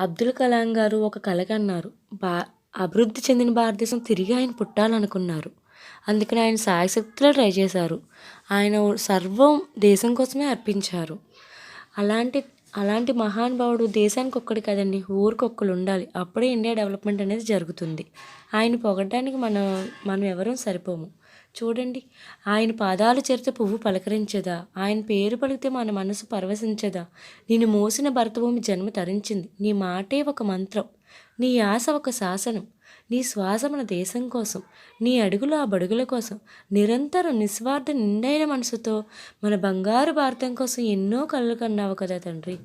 అబ్దుల్ కలాం గారు ఒక కలగన్నారు బా అభివృద్ధి చెందిన భారతదేశం తిరిగి ఆయన పుట్టాలనుకున్నారు. అందుకని ఆయన శాయశక్తులా ట్రై చేశారు. ఆయన సర్వం దేశం కోసమే అర్పించారు. అలాంటి అలాంటి మహానుభావుడు దేశానికి ఒక్కడు కదండి ఊరికి ఒక్కరు ఉండాలి. అప్పుడే ఇండియా డెవలప్మెంట్ అనేది జరుగుతుంది. ఆయన పొగడడానికి మనం మనం ఎవరూ సరిపోము. చూడండి ఆయన పాదాలు చేరితే పువ్వు పలకరించదా? ఆయన పేరు పలికితే మన మనసు పరవశించదా? నేను మోసిన భరతభూమి జన్మ తరించింది. నీ మాటే ఒక మంత్రం. నీ ఆశ ఒక శాసనం. నీ శ్వాస మన దేశం కోసం. నీ అడుగులు ఆ బడుగుల కోసం. నిరంతరం నిస్వార్థ నిండైన మనసుతో మన బంగారు భారతం కోసం ఎన్నో కళ్ళు కన్నావు కదా తండ్రి.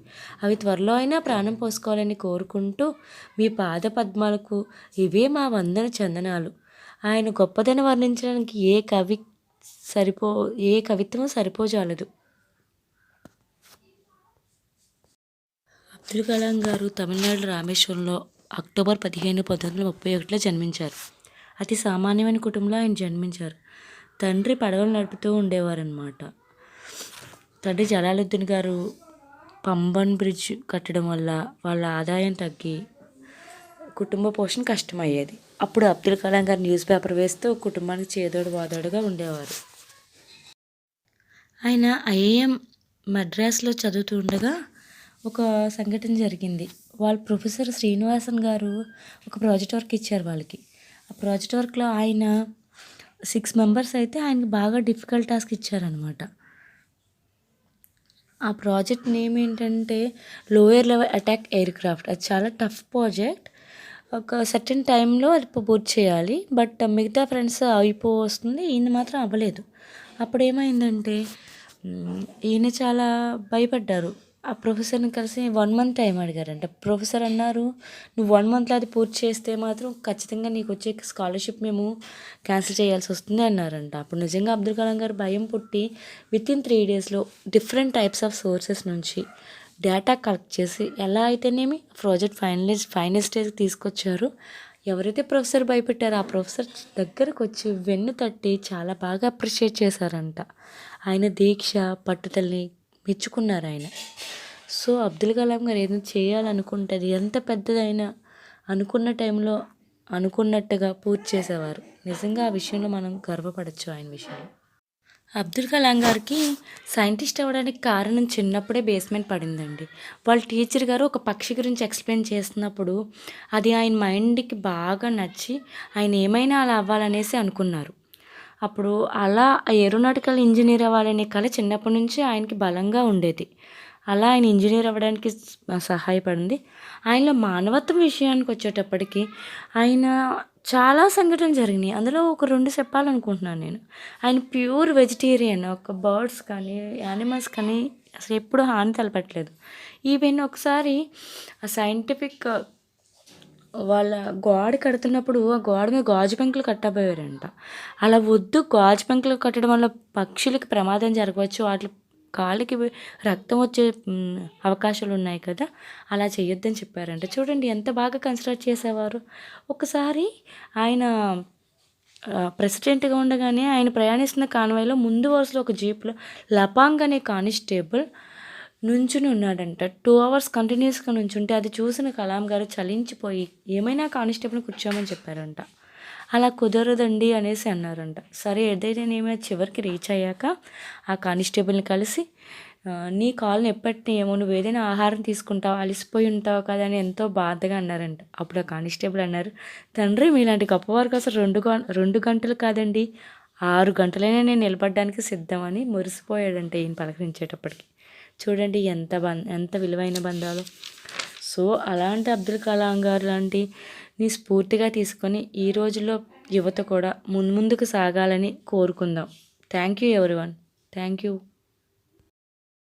అవి త్వరలో అయినా ప్రాణం పోసుకోవాలని కోరుకుంటూ మీ పాద పద్మాలకు ఇవే మా వందన చందనాలు. ఆయన గొప్పదనం వర్ణించడానికి ఏ కవి సరిపో ఏ కవిత్వం సరిపోజాలదు. అబ్దుల్ కలాం గారు తమిళనాడు రామేశ్వరంలో అక్టోబర్ పదిహేను పంతొమ్మిది వందల ముప్పై ఒకటిలో జన్మించారు. అతి సామాన్యమైన కుటుంబంలో ఆయన జన్మించారు. తండ్రి పడవలు నడుపుతూ ఉండేవారనమాట తండ్రి జలాలుద్దీన్ గారు పంబన్ బ్రిడ్జ్ కట్టడం వల్ల వాళ్ళ ఆదాయం తగ్గి కుటుంబ పోషణ కష్టమయ్యేది. అప్పుడు అబ్దుల్ కలాం గారు న్యూస్ పేపర్ వేస్తూ కుటుంబానికి చేదోడు వాదోడుగా ఉండేవారు. ఆయన ఐఏఎం మద్రాసులో చదువుతూ ఉండగా ఒక సంఘటన జరిగింది. వాళ్ళ ప్రొఫెసర్ శ్రీనివాసన్ గారు ఒక ప్రాజెక్ట్ వర్క్ ఇచ్చారు వాళ్ళకి. ఆ ప్రాజెక్ట్ వర్క్లో ఆయన సిక్స్ మెంబర్స్ అయితే ఆయనకి బాగా డిఫికల్ట్ టాస్క్ ఇచ్చారనమాట ఆ ప్రాజెక్ట్ నేమ్ ఏంటంటే lower level attack aircraft అది చాలా టఫ్ ప్రాజెక్ట్. ఒక సర్టెన్ టైంలో అది పూర్తి చేయాలి. బట్ uh, మిగతా ఫ్రెండ్స్ అయిపో వస్తుంది ఈయన మాత్రం అవ్వలేదు. అప్పుడు ఏమైందంటే ఈయన చాలా భయపడ్డారు. ఆ ప్రొఫెసర్ని కలిసి వన్ మంత్ టైం అడిగారంట. ప్రొఫెసర్ అన్నారు నువ్వు వన్ మంత్లో అది పూర్తి చేస్తే మాత్రం ఖచ్చితంగా నీకు వచ్చే స్కాలర్షిప్ మేము క్యాన్సిల్ చేయాల్సి వస్తుంది అన్నారంట. అప్పుడు నిజంగా అబ్దుల్ కలాం గారు భయం పుట్టి విత్ ఇన్ త్రీ డేస్లో డిఫరెంట్ టైప్స్ ఆఫ్ సోర్సెస్ నుంచి డేటా కలెక్ట్ చేసి ఎలా అయితేనేమి ప్రాజెక్ట్ ఫైనలైజ్ ఫైనల్ స్టేజ్కి తీసుకొచ్చారు. ఎవరైతే ప్రొఫెసర్ భయపెట్టారో ఆ ప్రొఫెసర్ దగ్గరకు వచ్చి వెన్ను తట్టి చాలా బాగా అప్రిషియేట్ చేశారంట. ఆయన దీక్ష పట్టుదలని మెచ్చుకున్నారు ఆయన సో అబ్దుల్ కలాం గారు ఏదైనా చేయాలనుకుంటుంది ఎంత పెద్దదైనా అనుకున్న టైంలో అనుకున్నట్టుగా పూర్తి చేసేవారు. నిజంగా ఆ విషయంలో మనం గర్వపడచ్చు ఆయన విషయంలో. అబ్దుల్ కలాం గారికి సైంటిస్ట్ అవ్వడానికి కారణం చిన్నప్పుడే బేస్మెంట్ పడిందండి. వాళ్ళ టీచర్ గారు ఒక పక్షి గురించి ఎక్స్ప్లెయిన్ చేస్తున్నప్పుడు అది ఆయన మైండ్కి బాగా నచ్చి ఆయన ఏమైనా అలా అవ్వాలనేసి అనుకున్నారు. అప్పుడు అలా ఆ ఏరోనాటికల్ ఇంజనీర్ అవ్వాలనే కళ చిన్నప్పటి నుంచి ఆయనకి బలంగా ఉండేది. అలా ఆయన ఇంజనీర్ అవ్వడానికి సహాయపడింది. ఆయనలో మానవత్వం విషయానికి వచ్చేటప్పటికి ఆయన చాలా సంఘటనలు జరిగినాయి. అందులో ఒక రెండు చెప్పాలనుకుంటున్నాను నేను. ఆయన ప్యూర్ వెజిటేరియన్. ఒక బర్డ్స్ కానీ యానిమల్స్ కానీ అసలు ఎప్పుడు హాని తలపెట్టలేదు. ఈవెన్ ఒకసారి సైంటిఫిక్ వాళ్ళ గోడ కడుతున్నప్పుడు ఆ గోడ మీద గాజు పెంకులు కట్టబోయారంట. అలా వద్దు గాజు పెంకులు కట్టడం వల్ల పక్షులకి ప్రమాదం జరగవచ్చు. వాటి కాళ్ళకి రక్తం వచ్చే అవకాశాలు ఉన్నాయి కదా. అలా చేయొద్దని చెప్పారంట. చూడండి ఎంత బాగా కన్సిడర్ చేసేవారు. ఒకసారి ఆయన ప్రెసిడెంట్గా ఉండగానే ఆయన ప్రయాణిస్తున్న కాన్వాయ్లో ముందు వరుసలో ఒక జీప్లో లపాంగ్ అనే కానిస్టేబుల్ నుంచుని ఉన్నాడంట. టూ అవర్స్ కంటిన్యూస్గా నుంచుంటే అది చూసిన కలాం గారు చలించిపోయి ఏమైనా కానిస్టేబుల్ని కూర్చోమని చెప్పారంట. అలా కుదరదండి అనేసి అన్నారంట. సరే ఏదైతేనేమో చివరికి రీచ్ అయ్యాక ఆ కానిస్టేబుల్ని కలిసి నీ కాల్ని ఎప్పటి ఏమో నువ్వు ఏదైనా ఆహారం తీసుకుంటావు అలసిపోయి ఉంటావు కదా అని ఎంతో బాధగా అన్నారంట. అప్పుడు ఆ కానిస్టేబుల్ అన్నారు తండ్రి మీలాంటి గొప్పవారికి అసలు రెండు రెండు గంటలు కాదండి. ఆరు గంటలైనా నేను నిలబడడానికి సిద్ధమని మురిసిపోయాడంట ఈయన పలకరించేటప్పటికి. చూడండి ఎంత బం ఎంత విలువైన బంధాలు. సో అలాంటి అబ్దుల్ కలాం గారు లాంటి ని స్ఫూర్తిగా తీసుకొని ఈ రోజుల్లో యువత కూడా మున్ముందుకు సాగాలని కోరుకుందాం. థ్యాంక్ యూ ఎవరి వన్ థ్యాంక్ యూ